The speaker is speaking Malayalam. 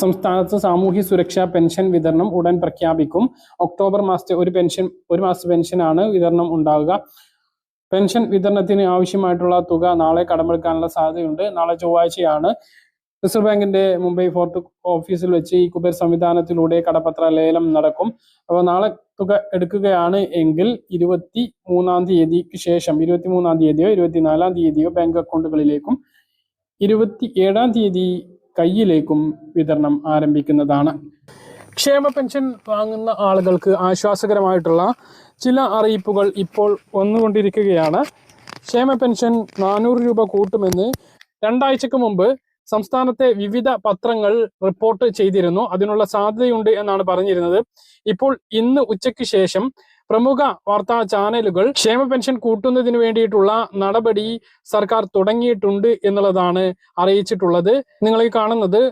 സംസ്ഥാനത്ത് സാമൂഹ്യ സുരക്ഷാ പെൻഷൻ വിതരണം ഉടൻ പ്രഖ്യാപിക്കും. ഒക്ടോബർ മാസത്തെ ഒരു പെൻഷൻ ഒരു മാസത്തെ പെൻഷനാണ് വിതരണം ഉണ്ടാവുക. പെൻഷൻ വിതരണത്തിന് ആവശ്യമായിട്ടുള്ള തുക നാളെ കടമെടുക്കാനുള്ള സാധ്യതയുണ്ട്. നാളെ ചൊവ്വാഴ്ചയാണ് റിസർവ് ബാങ്കിന്റെ മുംബൈ ഫോർട്ട് ഓഫീസിൽ വെച്ച് ഈ കുബേർ സംവിധാനത്തിലൂടെ കടപ്പത്ര ലേലം നടക്കും. അപ്പോൾ നാളെ തുക എടുക്കുകയാണ് എങ്കിൽ ഇരുപത്തി മൂന്നാം തീയതിക്ക് ശേഷം ഇരുപത്തി മൂന്നാം തീയതിയോ ഇരുപത്തിനാലാം തീയതിയോ ബാങ്ക് അക്കൗണ്ടുകളിലേക്കും ഇരുപത്തി ഏഴാം തീയതി കയ്യിലേക്കും വിതരണം ആരംഭിക്കുന്നതാണ്. ക്ഷേമ പെൻഷൻ വാങ്ങുന്ന ആളുകൾക്ക് ആശ്വാസകരമായിട്ടുള്ള ചില അറിയിപ്പുകൾ ഇപ്പോൾ വന്നുകൊണ്ടിരിക്കുകയാണ്. ക്ഷേമ പെൻഷൻ നാനൂറ് രൂപ കൂട്ടുമെന്ന് രണ്ടാഴ്ചക്ക് മുമ്പ് സംസ്ഥാനത്തെ വിവിധ പത്രങ്ങൾ റിപ്പോർട്ട് ചെയ്തിരുന്നു. അതിനുള്ള സാധ്യതയുണ്ട് എന്നാണ് പറഞ്ഞിരുന്നത്. ഇപ്പോൾ ഇന്ന് ഉച്ചയ്ക്ക് ശേഷം പ്രമുഖ വാർത്താ ചാനലുകൾ ക്ഷേമ പെൻഷൻ കൂട്ടുന്നതിന് വേണ്ടിയിട്ടുള്ള നടപടി സർക്കാർ തുടങ്ങിയിട്ടുണ്ട് എന്നുള്ളതാണ് അറിയിച്ചിട്ടുള്ളത്. നിങ്ങൾ ഈ കാണുന്നത്